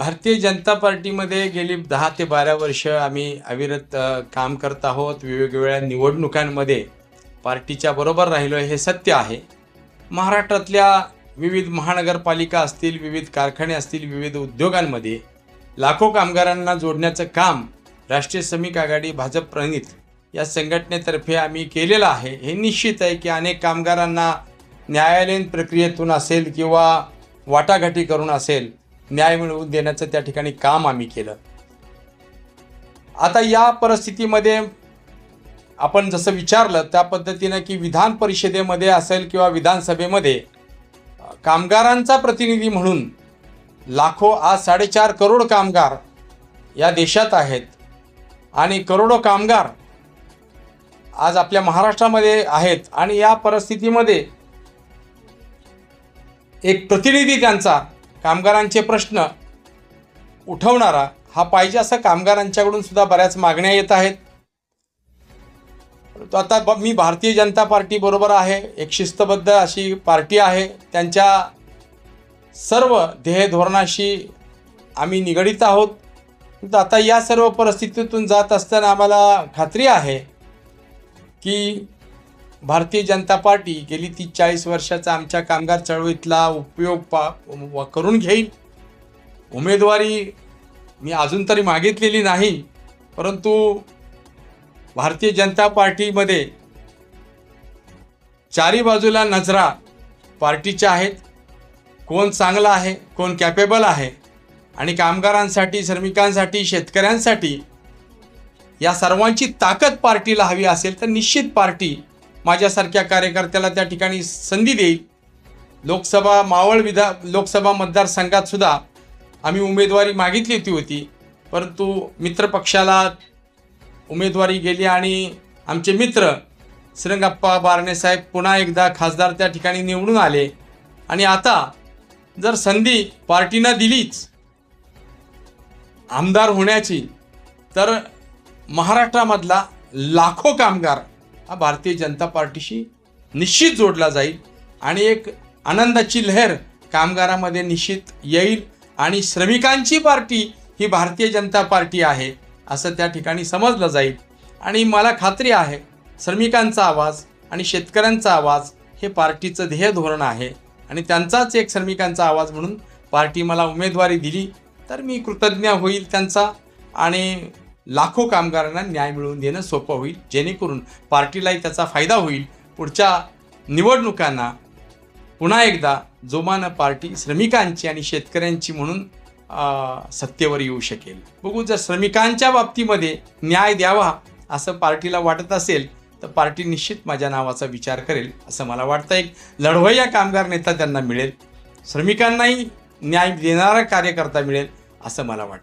भारतीय जनता पार्टीमध्ये गेली दहा ते बारा वर्ष आम्ही अविरत काम करत आहोत. वेगवेगळ्या निवडणुकांमध्ये पार्टीच्या बरोबर राहिलो हे सत्य आहे. महाराष्ट्रातल्या विविध महानगरपालिका असतील विविध कारखाने असतील विविध उद्योगांमध्ये लाखो कामगारांना जोडण्याचं काम राष्ट्रीय श्रमिक आघाडी भाजप प्रणित या संघटनेतर्फे आम्ही केलेलं आहे. हे निश्चित आहे की अनेक कामगारांना न्यायालयीन प्रक्रियेतून असेल किंवा वाटाघाटी करून असेल न्याय मिळवून देण्याचं त्या ठिकाणी काम आम्ही केलं. आता या परिस्थितीमध्ये आपण जसं विचारलं त्या पद्धतीनं की विधान परिषदेमध्ये असेल किंवा विधानसभेमध्ये कामगारांचा प्रतिनिधी म्हणून लाखो आज साडेचार करोड कामगार या देशात आहेत. आणि करोडो कामगार आज आपल्या महाराष्ट्रामध्ये आहेत. आणि या परिस्थितीमध्ये एक प्रतिनिधी त्यांचा कामगारांचे प्रश्न उठवणारा हा पाहिजे असं कामगारांच्याकडून सुद्धा बऱ्याच मागण्या येत आहेत. परंतु आता ब- मी भारतीय जनता पार्टीबरोबर आहे एक शिस्तबद्ध अशी पार्टी आहे. त्यांच्या सर्व ध्येय धोरणाशी आम्ही निगडीत आहोत. परंतु आता या सर्व परिस्थितीतून जात असताना आम्हाला खात्री आहे की भारतीय जनता पार्टी गेली तीस चाळीस वर्षाचा आमच्या कामगार चळवळीतला उपयोग पा व- करून घेईल. उमेदवारी मी अजून तरी मागितलेली नाही परंतु भारतीय जनता पार्टीमध्ये चारी बाजूला नजरा पार्टीच्या आहेत. कोण चांगला आहे कोण कॅपेबल आहे आणि कामगारांसाठी श्रमिकांसाठी शेतकऱ्यांसाठी या सर्वांची ताकद पार्टीला हवी असेल तर निश्चित पार्टी माझ्यासारख्या कार्यकर्त्याला त्या ठिकाणी संधी देईल. लोकसभा मावळ विधा लोकसभा मतदारसंघातसुद्धा आम्ही उमेदवारी मागितली होती होती. परंतु मित्रपक्षाला उमेदवारी गेली आणि आमचे मित्र श्रीरंगप्पा बारणेसाहेब पुन्हा एकदा खासदार त्या ठिकाणी निवडून आले. आणि आता जर संधी पार्टीनं दिलीच आमदार होण्याची तर महाराष्ट्रामधला लाखो कामगार हा भारतीय जनता पार्टीशी निश्चित जोडला जाईल आणि एक आनंदाची लहर कामगारामध्ये निश्चित येईल आणि श्रमिकांची पार्टी ही भारतीय जनता पार्टी आहे असं त्या ठिकाणी समजलं जाईल. आणि मला खात्री आहे श्रमिकांचा आवाज आणि शेतकऱ्यांचा आवाज हे पार्टीचं ध्येय धोरण आहे. आणि त्यांचाच एक श्रमिकांचा आवाज म्हणून पार्टी मला उमेदवारी दिली तर मी कृतज्ञ होईल त्यांचा. आणि लाखो कामगारांना न्याय मिळवून देणं सोपं होईल. जेणेकरून पार्टीलाही त्याचा फायदा होईल. पुढच्या निवडणुकांना पुन्हा एकदा जोमानं पार्टी श्रमिकांची आणि शेतकऱ्यांची म्हणून सत्तेवर येऊ शकेल. बघू जर श्रमिकांच्या बाबतीमध्ये न्याय द्यावा असं पार्टीला वाटत असेल तर पार्टी निश्चित माझ्या नावाचा विचार करेल असं मला वाटतं. एक लढवय्या कामगार नेता त्यांना मिळेल. श्रमिकांनाही न्याय देणारा कार्यकर्ता मिळेल असं मला वाटतं.